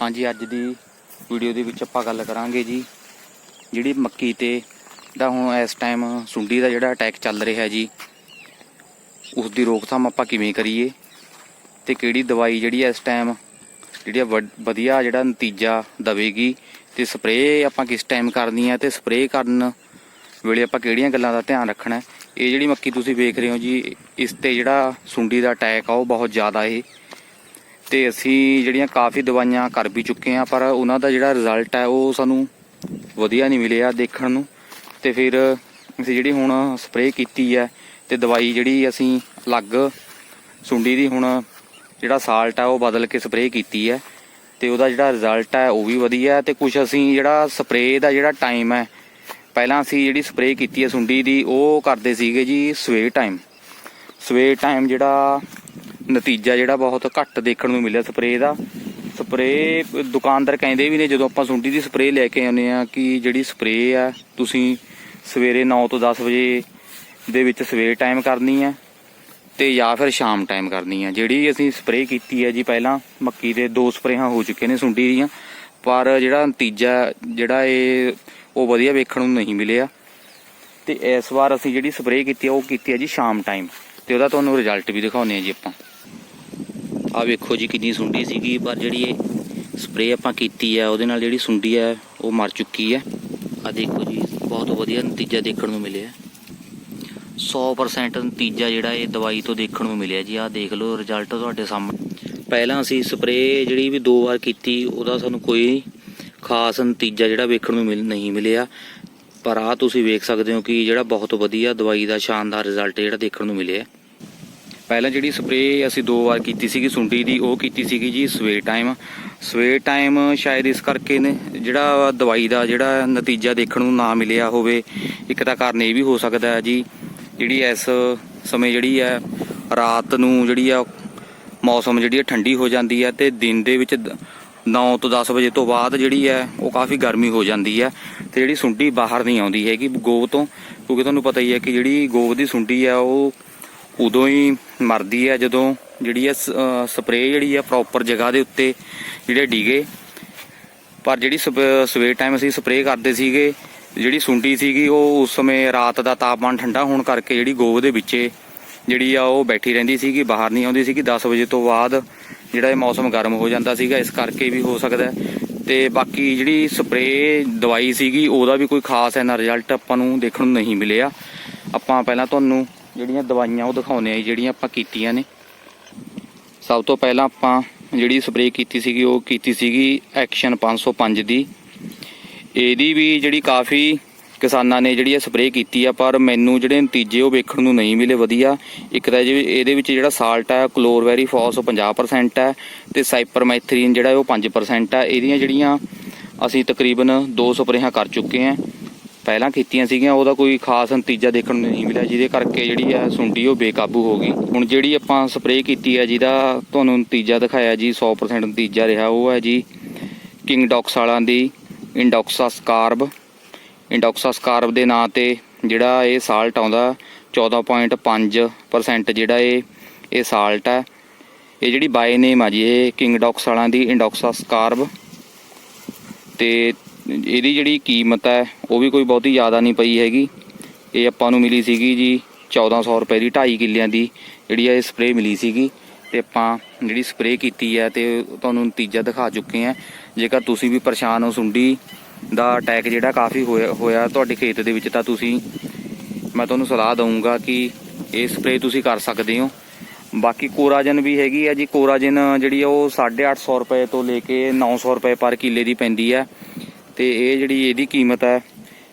ਹਾਂਜੀ, ਅੱਜ ਦੀ ਵੀਡੀਓ ਦੇ ਵਿੱਚ ਆਪਾਂ ਗੱਲ ਕਰਾਂਗੇ ਜੀ, ਜਿਹੜੀ ਮੱਕੀ ਤੇ ਦਾ ਹੁਣ ਇਸ ਟਾਈਮ ਸੁੰਡੀ ਦਾ ਜਿਹੜਾ ਅਟੈਕ ਚੱਲ ਰਿਹਾ ਜੀ ਉਸ ਦੀ ਰੋਕਥਾਮ ਆਪਾਂ ਕਿਵੇਂ ਕਰੀਏ ਤੇ ਕਿਹੜੀ ਦਵਾਈ ਜਿਹੜੀ ਇਸ ਟਾਈਮ ਜਿਹੜੀ ਆ ਵਡ- ਵਧੀਆ ਜਿਹੜਾ ਨਤੀਜਾ ਦਵੇਗੀ ਤੇ ਸਪਰੇਅ ਆਪਾਂ ਕਿਸ ਟਾਈਮ ਕਰਨੀ ਹੈ ਤੇ ਸਪਰੇਅ ਕਰਨ ਵੇਲੇ ਆਪਾਂ ਕਿਹੜੀਆਂ ਗੱਲਾਂ ਦਾ ਧਿਆਨ ਰੱਖਣਾ ਇਹ ਜਿਹੜੀ ਮੱਕੀ ਤੁਸੀਂ ਵੇਖ ਰਹੇ ਹੋ ਜੀ, ਇਸ ਤੇ ਜਿਹੜਾ ਸੁੰਡੀ ਦਾ ਅਟੈਕ ਆ ਉਹ ਬਹੁਤ ਜ਼ਿਆਦਾ ਹੈ ਤੇ ਅਸੀਂ ਜਿਹੜੀਆਂ ਕਾਫੀ ਦਵਾਈਆਂ ਕਰ ਵੀ ਚੁੱਕੇ ਆ ਪਰ ਉਹਨਾਂ ਦਾ ਜਿਹੜਾ ਰਿਜ਼ਲਟ ਹੈ ਉਹ ਸਾਨੂੰ ਵਧੀਆ ਨਹੀਂ ਮਿਲਿਆ ਦੇਖਣ ਨੂੰ। ਤੇ ਫਿਰ ਅਸੀਂ ਜਿਹੜੀ ਹੁਣ ਸਪਰੇਅ ਕੀਤੀ ਹੈ ਤੇ ਦਵਾਈ ਜਿਹੜੀ ਅਸੀਂ ਅਲੱਗ ਸੁੰਡੀ ਦੀ ਹੁਣ ਜਿਹੜਾ ਸਾਲਟ ਹੈ ਉਹ ਬਦਲ ਕੇ ਸਪਰੇਅ ਕੀਤੀ ਹੈ ਤੇ ਉਹਦਾ ਜਿਹੜਾ ਰਿਜ਼ਲਟ ਹੈ ਉਹ ਵੀ ਵਧੀਆ ਹੈ ਤੇ ਕੁਝ ਅਸੀਂ ਜਿਹੜਾ ਸਪਰੇਅ ਦਾ ਜਿਹੜਾ ਟਾਈਮ ਹੈ, ਪਹਿਲਾਂ ਅਸੀਂ ਜਿਹੜੀ ਸਪਰੇਅ ਕੀਤੀ ਹੈ ਸੁੰਡੀ ਦੀ ਉਹ ਕਰਦੇ ਸੀਗੇ ਜੀ ਸਵੇਰ ਟਾਈਮ ਸਵੇਰ ਟਾਈਮ ਜਿਹੜਾ ਨਤੀਜਾ ਜਿਹੜਾ ਬਹੁਤ ਘੱਟ ਦੇਖਣ ਨੂੰ ਮਿਲਿਆ ਸਪਰੇਅ ਦਾ। ਸਪਰੇਅ ਦੁਕਾਨਦਾਰ ਕਹਿੰਦੇ ਵੀ ਨੇ, ਜਦੋਂ ਆਪਾਂ ਸੁੰਡੀ ਦੀ ਸਪਰੇਅ ਲੈ ਕੇ ਆਉਂਦੇ ਆ ਕਿ ਜਿਹੜੀ ਸਪਰੇਅ ਆ, ਤੁਸੀਂ ਸਵੇਰੇ 9 ਤੋਂ 10 ਵਜੇ ਦੇ ਵਿੱਚ ਸਵੇਰ ਟਾਈਮ ਕਰਨੀ ਹੈ ਤੇ ਜਾਂ ਫਿਰ ਸ਼ਾਮ ਟਾਈਮ ਕਰਨੀ ਹੈ ਜਿਹੜੀ ਅਸੀਂ ਸਪਰੇਅ ਕੀਤੀ ਹੈ ਜੀ ਪਹਿਲਾਂ, ਮੱਕੀ ਦੇ ਦੋ ਸਪਰੇਹਾਂ ਹੋ ਚੁੱਕੇ ਨੇ ਸੁੰਡੀ ਦੀਆਂ, ਪਰ ਜਿਹੜਾ ਨਤੀਜਾ ਜਿਹੜਾ ਇਹ ਉਹ ਵਧੀਆ ਵੇਖਣ ਨੂੰ ਨਹੀਂ ਮਿਲਿਆ। ਤੇ ਇਸ ਵਾਰ ਅਸੀਂ ਜਿਹੜੀ ਸਪਰੇਅ ਕੀਤੀ ਆ, ਉਹ ਕੀਤੀ ਹੈ ਜੀ ਸ਼ਾਮ ਟਾਈਮ ਤੇ ਉਹਦਾ ਤੁਹਾਨੂੰ ਰਿਜ਼ਲਟ ਵੀ ਦਿਖਾਉਂਦੇ ਆ ਜੀ ਆਪਾਂ। ਆ ਵੇਖੋ ਜੀ ਕਿੰਨੀ ਸੁੰਡੀ ਸੀਗੀ, ਪਰ ਜਿਹੜੀ ਇਹ ਸਪਰੇਅ ਆਪਾਂ ਕੀਤੀ ਆ, ਉਹਦੇ ਨਾਲ ਜਿਹੜੀ ਸੁੰਡੀ ਆ, ਉਹ ਮਰ ਚੁੱਕੀ ਆ। ਆ ਦੇਖੋ ਜੀ, ਬਹੁਤ ਵਧੀਆ ਨਤੀਜਾ ਦੇਖਣ ਨੂੰ ਮਿਲਿਆ। 100% ਨਤੀਜਾ ਜਿਹੜਾ ਇਹ ਦਵਾਈ ਤੋਂ ਦੇਖਣ ਨੂੰ ਮਿਲਿਆ ਜੀ। ਆ ਦੇਖ ਲਓ ਰਿਜ਼ਲਟ ਤੁਹਾਡੇ ਸਾਹਮਣੇ। ਪਹਿਲਾਂ ਅਸੀਂ ਸਪਰੇਅ ਜਿਹੜੀ ਵੀ ਦੋ ਵਾਰ ਕੀਤੀ, ਉਹਦਾ ਸਾਨੂੰ ਕੋਈ ਖਾਸ ਨਤੀਜਾ ਜਿਹੜਾ ਵੇਖਣ ਨੂੰ ਮਿਲ, ਨਹੀਂ ਮਿਲਿਆ। ਪਰ ਆ ਤੁਸੀਂ ਵੇਖ ਸਕਦੇ ਹੋ ਕਿ ਜਿਹੜਾ ਬਹੁਤ ਵਧੀਆ ਦਵਾਈ ਦਾ ਸ਼ਾਨਦਾਰ ਰਿਜ਼ਲਟ ਜਿਹੜਾ ਦੇਖਣ ਨੂੰ ਮਿਲਿਆ। ਪਹਿਲਾਂ ਜਿਹੜੀ ਸਪਰੇਅ ਅਸੀਂ ਦੋ ਵਾਰ ਕੀਤੀ ਸੀਗੀ ਸੁੰਡੀ ਦੀ, ਉਹ ਕੀਤੀ ਸੀਗੀ ਜੀ ਸਵੇਰ ਟਾਈਮ ਸਵੇਰ ਟਾਈਮ ਸ਼ਾਇਦ ਇਸ ਕਰਕੇ ਨੇ, ਜਿਹੜਾ ਦਵਾਈ ਦਾ ਜਿਹੜਾ ਨਤੀਜਾ ਦੇਖਣ ਨੂੰ ਨਾ ਮਿਲਿਆ ਹੋਵੇ, ਇੱਕ ਤਾਂ ਕਾਰਨ ਇਹ ਵੀ ਹੋ ਸਕਦਾ ਹੈ ਜੀ, ਜਿਹੜੀ ਇਸ ਸਮੇਂ ਜਿਹੜੀ ਹੈ, ਰਾਤ ਨੂੰ ਜਿਹੜੀ ਆ ਮੌਸਮ ਜਿਹੜੀ ਹੈ ਠੰਡੀ ਹੋ ਜਾਂਦੀ ਹੈ ਤੇ ਦਿਨ ਦੇ ਵਿੱਚ 9 ਤੋਂ 10 ਵਜੇ ਤੋਂ ਬਾਅਦ ਜਿਹੜੀ ਹੈ, ਉਹ ਕਾਫੀ ਗਰਮੀ ਹੋ ਜਾਂਦੀ ਹੈ ਤੇ ਜਿਹੜੀ ਸੁੰਡੀ ਬਾਹਰ ਨਹੀਂ ਆਉਂਦੀ ਹੈਗੀ ਗੋਬ ਤੋਂ, ਕਿਉਂਕਿ ਤੁਹਾਨੂੰ ਪਤਾ ਹੀ ਹੈ ਕਿ ਜਿਹੜੀ ਗੋਬ ਦੀ ਸੁੰਡੀ ਹੈ, ਉਹ ਉਦੋਂ ਹੀ ਮਰਦੀ ਹੈ ਜਦੋਂ ਜਿਹੜੀ ਹੈ ਸਪਰੇਅ ਜਿਹੜੀ ਹੈ ਪ੍ਰੋਪਰ ਜਗ੍ਹਾ ਦੇ ਉੱਤੇ ਜਿਹੜੇ ਡੀਗੇ। ਪਰ ਜਿਹੜੀ ਸਪ- ਸਵੇਰ ਟਾਈਮ ਅਸੀਂ ਸਪਰੇਅ ਕਰਦੇ ਸੀਗੇ, ਜਿਹੜੀ ਸੁੰਡੀ ਸੀਗੀ ਉਹ ਉਸ ਸਮੇਂ ਰਾਤ ਦਾ ਤਾਪਮਾਨ ਠੰਡਾ ਹੋਣ ਕਰਕੇ ਜਿਹੜੀ ਗੋਬ ਦੇ ਵਿੱਚੇ ਜਿਹੜੀ ਆ ਉਹ ਬੈਠੀ ਰਹਿੰਦੀ ਸੀਗੀ, ਬਾਹਰ ਨਹੀਂ ਆਉਂਦੀ ਸੀਗੀ। 10 ਵਜੇ ਤੋਂ ਬਾਅਦ ਜਿਹੜਾ ਇਹ ਮੌਸਮ ਗਰਮ ਹੋ ਜਾਂਦਾ ਸੀਗਾ, ਇਸ ਕਰਕੇ ਵੀ ਹੋ ਸਕਦਾ ਹੈ। ਤੇ ਬਾਕੀ ਜਿਹੜੀ ਸਪਰੇਅ ਦਵਾਈ ਸੀਗੀ, ਉਹਦਾ ਵੀ ਕੋਈ ਖਾਸ ਐਨਾ ਰਿਜ਼ਲਟ ਆਪਾਂ ਨੂੰ ਦੇਖਣ ਨੂੰ ਨਹੀਂ ਮਿਲਿਆ। ਆਪਾਂ ਪਹਿਲਾਂ ਤੁਹਾਨੂੰ ਜਿਹੜੀਆਂ ਦਵਾਈਆਂ ਉਹ ਦਿਖਾਉਂਦੇ ਆ ਜਿਹੜੀਆਂ ਆਪਾਂ ਕੀਤੀਆਂ ਨੇ। ਸਭ ਤੋਂ ਪਹਿਲਾਂ ਆਪਾਂ ਜਿਹੜੀ ਸਪਰੇਅ ਕੀਤੀ ਸੀਗੀ, ਉਹ ਕੀਤੀ ਸੀਗੀ ਐਕਸ਼ਨ 505 ਦੀ। ਇਹਦੀ ਵੀ ਜਿਹੜੀ ਕਾਫੀ ਕਿਸਾਨਾਂ ਨੇ ਜਿਹੜੀ ਇਹ ਸਪਰੇਅ ਕੀਤੀ ਆ, ਪਰ ਮੈਨੂੰ ਜਿਹੜੇ ਨਤੀਜੇ ਉਹ ਵੇਖਣ ਨੂੰ ਨਹੀਂ ਮਿਲੇ ਵਧੀਆ। ਇੱਕ ਤਾਂ ਜੀ, ਇਹਦੇ ਵਿੱਚ ਜਿਹੜਾ ਸਾਲਟ ਹੈ ਕਲੋਰਵੈਰੀ ਫਾਸ 50% ਹੈ ਤੇ ਸਾਈਪਰਮੈਥਰੀਨ ਜਿਹੜਾ ਉਹ 5% ਹੈ ਇਹਦੀਆਂ ਜਿਹੜੀਆਂ ਅਸੀਂ ਤਕਰੀਬਨ ਦੋ ਸਪਰੇਹਾਂ ਕਰ ਚੁੱਕੇ ਹਾਂ ਪਹਿਲਾਂ ਕੀਤੀਆਂ ਸੀਗੀਆਂ, ਉਹਦਾ ਕੋਈ ਖਾਸ ਨਤੀਜਾ ਦੇਖਣ ਨੂੰ ਨਹੀਂ ਮਿਲਿਆ, ਜਿਹਦੇ ਕਰਕੇ ਜਿਹੜੀ ਆ ਸੁੰਡੀ ਉਹ ਬੇਕਾਬੂ ਹੋ ਗਈ। ਹੁਣ ਜਿਹੜੀ ਆਪਾਂ ਸਪਰੇਅ ਕੀਤੀ ਹੈ ਜਿਹਦਾ ਤੁਹਾਨੂੰ ਨਤੀਜਾ ਦਿਖਾਇਆ ਜੀ 100% ਨਤੀਜਾ ਰਿਹਾ, ਉਹ ਹੈ ਜੀ ਕਿੰਗ ਡੌਕਸ ਵਾਲਾਂ ਦੀ ਇੰਡੋਕਸਸ ਕਾਰਬ ਇੰਡੋਕਸਸ ਕਾਰਬ ਦੇ ਨਾਂ ਤੇ ਜਿਹੜਾ ਇਹ ਸਾਲਟ ਆਉਂਦਾ 14.5% ਜਿਹੜਾ ਇਹ ਇਹ ਸਾਲਟ ਹੈ। ਇਹ ਜਿਹੜੀ ਬਾਈ ਨੇਮ ਆ ਜੀ, ਇਹ ਕਿੰਗ ਡੌਕਸ ਵਾਲਾਂ ਦੀ ਇੰਡੋਕਸਸ ਸਕਾਰਬ ਤੇ ਇਹਦੀ ਜਿਹੜੀ ਕੀਮਤ ਹੈ, ਉਹ ਵੀ ਕੋਈ ਬਹੁਤੀ ਜ਼ਿਆਦਾ ਨਹੀਂ ਪਈ ਹੈਗੀ। ਇਹ ਆਪਾਂ ਨੂੰ ਮਿਲੀ ਸੀਗੀ ਜੀ 1400 ਰੁਪਏ ਦੀ 2.5 ਕਿੱਲਿਆਂ ਦੀ ਜਿਹੜੀ ਹੈ ਇਹ ਸਪਰੇਅ ਮਿਲੀ ਸੀਗੀ। ਤੇ ਆਪਾਂ ਜਿਹੜੀ ਸਪਰੇਅ ਕੀਤੀ ਹੈ ਤੇ ਤੁਹਾਨੂੰ ਨਤੀਜਾ ਦਿਖਾ ਚੁੱਕੇ ਹਾਂ। ਜੇਕਰ ਤੁਸੀਂ ਵੀ ਪਰੇਸ਼ਾਨ ਹੋ ਸੁੰਡੀ ਦਾ ਅਟੈਕ ਜਿਹੜਾ ਕਾਫੀ ਹੋਇਆ ਹੋਇਆ ਤੁਹਾਡੇ ਖੇਤ ਦੇ ਵਿੱਚ, ਤਾਂ ਤੁਸੀਂ, ਮੈਂ ਤੁਹਾਨੂੰ ਸਲਾਹ ਦਊਂਗਾ ਕਿ ਇਹ ਸਪਰੇਅ ਤੁਸੀਂ ਕਰ ਸਕਦੇ ਹੋ। ਬਾਕੀ ਕੋਰਾਜਨ ਵੀ ਹੈਗੀ ਹੈ ਜੀ। ਕੋਰਾਜਨ ਜਿਹੜੀ ਆ ਉਹ 850 ਰੁਪਏ ਤੋਂ ਲੈ ਕੇ 900 ਰੁਪਏ ਪਰ ਕਿੱਲੇ ਦੀ ਪੈਂਦੀ ਹੈ ਤੇ ਇਹ ਜਿਹੜੀ ਇਹਦੀ ਕੀਮਤ ਹੈ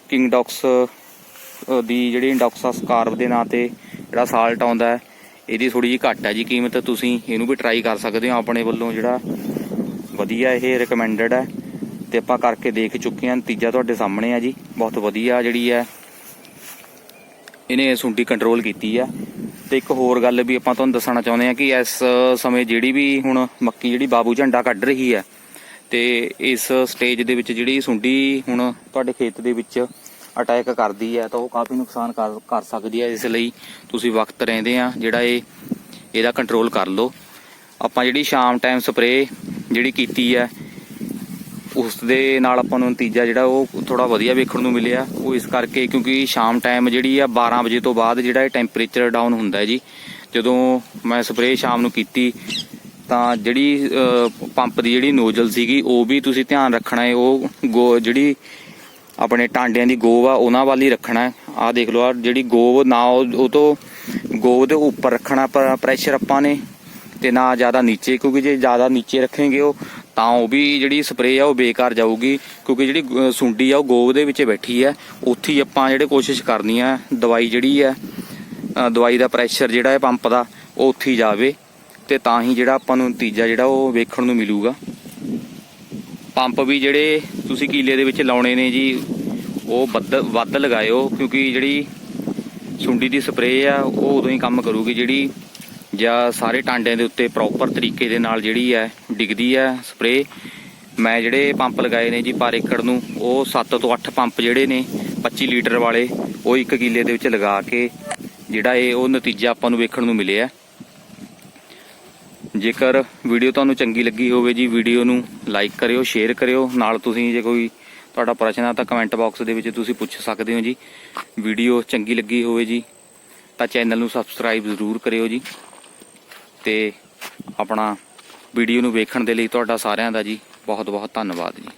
ਕਿੰਗ ਡੌਕਸ ਦੀ ਜਿਹੜੀ ਇੰਡੋਕਸਸ ਕਾਰਬ ਦੇ ਨਾਂ ਤੇ ਜਿਹੜਾ ਸਾਲਟ ਆਉਂਦਾ ਹੈ, ਇਹਦੀ ਥੋੜੀ ਜਿਹੀ ਘੱਟ ਹੈ ਜੀ ਕੀਮਤ, ਤੁਸੀਂ ਇਹਨੂੰ ਵੀ ਟਰਾਈ ਕਰ ਸਕਦੇ ਹੋ, ਆਪਣੇ ਵੱਲੋਂ ਜਿਹੜਾ ਵਧੀਆ ਇਹ ਰეკਮੈਂਡਡ ਹੈ, ਤੇ ਆਪਾਂ ਕਰਕੇ ਦੇਖ ਚੁੱਕੇ ਹਾਂ, ਨਤੀਜਾ ਤੁਹਾਡੇ ਸਾਹਮਣੇ ਆ ਜੀ, ਬਹੁਤ ਵਧੀਆ ਜਿਹੜੀ ਹੈ, ਇਹਨੇ ਸੁੰਡੀ ਕੰਟਰੋਲ ਕੀਤੀ ਆ। ਤੇ ਇੱਕ ਹੋਰ ਗੱਲ ਵੀ ਆਪਾਂ ਤੁਹਾਨੂੰ ਦੱਸਣਾ ਚਾਹੁੰਦੇ ਆ ਕਿ ਇਸ ਸਮੇਂ ਜਿਹੜੀ ਵੀ ਹੁਣ ਮੱਕੀ ਜਿਹੜੀ ਬਾਬੂ ਝੰਡਾ ਕੱਢ ਰਹੀ ਹੈ ਤੇ ਇਸ ਸਟੇਜ ਦੇ ਵਿੱਚ ਜਿਹੜੀ ਸੁੰਡੀ ਹੁਣ ਤੁਹਾਡੇ ਖੇਤ ਦੇ ਵਿੱਚ ਅਟੈਕ ਕਰਦੀ ਹੈ, ਤਾਂ ਉਹ ਕਾਫੀ ਨੁਕਸਾਨ ਕਰ ਕਰ ਸਕਦੀ ਹੈ। ਇਸ ਲਈ ਤੁਸੀਂ ਵਕਤ ਰਹਿੰਦੇ ਆ, ਜਿਹੜਾ ਇਹ, ਇਹਦਾ ਕੰਟਰੋਲ ਕਰ ਲਓ। ਆਪਾਂ ਜਿਹੜੀ ਸ਼ਾਮ ਟਾਈਮ ਸਪਰੇਅ ਜਿਹੜੀ ਕੀਤੀ ਹੈ, ਉਸ ਦੇ ਨਾਲ ਆਪਾਂ ਨੂੰ ਨਤੀਜਾ ਜਿਹੜਾ ਉਹ ਥੋੜਾ ਵਧੀਆ ਵੇਖਣ ਨੂੰ ਮਿਲਿਆ। ਉਹ ਇਸ ਕਰਕੇ ਕਿਉਂਕਿ ਸ਼ਾਮ ਟਾਈਮ ਜਿਹੜੀ ਆ 12 ਵਜੇ ਤੋਂ ਬਾਅਦ ਜਿਹੜਾ ਇਹ ਟੈਂਪਰੇਚਰ ਡਾਊਨ ਹੁੰਦਾ ਜੀ। ਜਦੋਂ ਮੈਂ ਸਪਰੇਅ ਸ਼ਾਮ ਨੂੰ ਕੀਤੀ ਤਾਂ ਜਿਹੜੀ ਪੰਪ ਦੀ ਜਿਹੜੀ ਨੋਜ਼ਲ ਸੀਗੀ, ਉਹ ਵੀ ਤੁਸੀਂ ਧਿਆਨ ਰੱਖਣਾ ਹੈ, ਉਹ ਗੋ, ਜਿਹੜੀ ਆਪਣੇ ਟਾਂਡਿਆਂ ਦੀ ਗੋਵ ਆ, ਉਹਨਾਂ ਵੱਲ ਹੀ ਰੱਖਣਾ ਹੈ। ਆਹ ਦੇਖ ਲਓ ਆ ਜਿਹੜੀ ਗੋਵ ਨਾ, ਉਹ ਉਹ ਤੋਂ ਗੋਵ ਦੇ ਉੱਪਰ ਰੱਖਣਾ ਪਰ ਪ੍ਰੈਸ਼ਰ ਆਪਾਂ ਨੇ, ਤੇ ਨਾ ਜ਼ਿਆਦਾ ਨੀਚੇ, ਕਿਉਂਕਿ ਜੇ ਜ਼ਿਆਦਾ ਨੀਚੇ ਰੱਖेंगे ਉਹ, ਤਾਂ ਉਹ ਵੀ ਜਿਹੜੀ ਸਪਰੇਅ ਆ, ਉਹ ਬੇਕਾਰ ਜਾਊਗੀ। ਕਿਉਂਕਿ ਜਿਹੜੀ ਸੁੰਡੀ ਆ, ਉਹ ਗੋਵ ਦੇ ਵਿੱਚ ਬੈਠੀ ਆ। ਉੱਥੇ ਹੀ ਆਪਾਂ ਜਿਹੜੇ ਕੋਸ਼ਿਸ਼ ਕਰਨੀ ਆ, ਦਵਾਈ ਜਿਹੜੀ ਆ ਦਵਾਈ ਦਾ ਪ੍ਰੈਸ਼ਰ ਜਿਹੜਾ ਹੈ ਪੰਪ ਦਾ, ਉਹ ਉੱਥੇ ਹੀ ਜਾਵੇ। ਤੇ ਤਾਂ ਹੀ ਜਿਹੜਾ ਆਪਾਂ ਨੂੰ ਨਤੀਜਾ ਜਿਹੜਾ ਉਹ ਵੇਖਣ ਨੂੰ ਮਿਲੂਗਾ। ਪੰਪ ਵੀ ਜਿਹੜੇ ਤੁਸੀਂ ਕੀਲੇ ਦੇ ਵਿੱਚ ਲਾਉਣੇ ਨੇ ਜੀ, ਉਹ ਵੱਧ ਵੱਧ ਲਗਾਇਓ ਕਿਉਂਕਿ ਜਿਹੜੀ ਸੁੰਡੀ ਦੀ ਸਪਰੇਅ ਆ, ਉਹ ਉਦੋਂ ਹੀ ਕੰਮ ਕਰੂਗੀ ਜਿਹੜੀ ਜਾਂ ਸਾਰੇ ਟਾਂਡਿਆਂ ਦੇ ਉੱਤੇ ਪ੍ਰੋਪਰ ਤਰੀਕੇ ਦੇ ਨਾਲ ਜਿਹੜੀ ਹੈ ਡਿੱਗਦੀ ਹੈ ਸਪਰੇਅ। ਮੈਂ ਜਿਹੜੇ ਪੰਪ ਲਗਾਏ ਨੇ ਜੀ ਪਰ ਏਕੜ ਨੂੰ, ਉਹ 7 ਤੋਂ 8 ਪੰਪ ਜਿਹੜੇ ਨੇ 25 ਲੀਟਰ ਵਾਲੇ, ਉਹ ਇੱਕ ਕਿੱਲੇ ਦੇ ਵਿੱਚ ਲਗਾ ਕੇ ਜਿਹੜਾ ਇਹ ਉਹ ਨਤੀਜਾ ਆਪਾਂ ਨੂੰ ਵੇਖਣ ਨੂੰ ਮਿਲਿਆ। ਜੇਕਰ ਵੀਡੀਓ ਤੁਹਾਨੂੰ ਚੰਗੀ ਲੱਗੀ ਹੋਵੇ ਜੀ ਵੀਡੀਓ ਨੂੰ ਲਾਈਕ ਕਰਿਓ ਸ਼ੇਅਰ ਕਰਿਓ, ਨਾਲ ਤੁਸੀਂ ਜੇ ਕੋਈ ਤੁਹਾਡਾ ਪ੍ਰਸ਼ਨ ਆ ਤਾਂ ਕਮੈਂਟ ਬਾਕਸ ਦੇ ਵਿੱਚ ਤੁਸੀਂ ਪੁੱਛ ਸਕਦੇ ਹੋ ਜੀ। ਵੀਡੀਓ ਚੰਗੀ ਲੱਗੀ ਹੋਵੇ ਜੀ, ਤਾਂ ਚੈਨਲ ਨੂੰ ਸਬਸਕ੍ਰਾਈਬ ਜ਼ਰੂਰ ਕਰਿਓ ਜੀ। ਤੇ ਆਪਣਾ ਵੀਡੀਓ ਨੂੰ ਵੇਖਣ ਦੇ ਲਈ ਤੁਹਾਡਾ ਸਾਰਿਆਂ ਦਾ ਜੀ ਬਹੁਤ ਬਹੁਤ ਧੰਨਵਾਦ ਜੀ।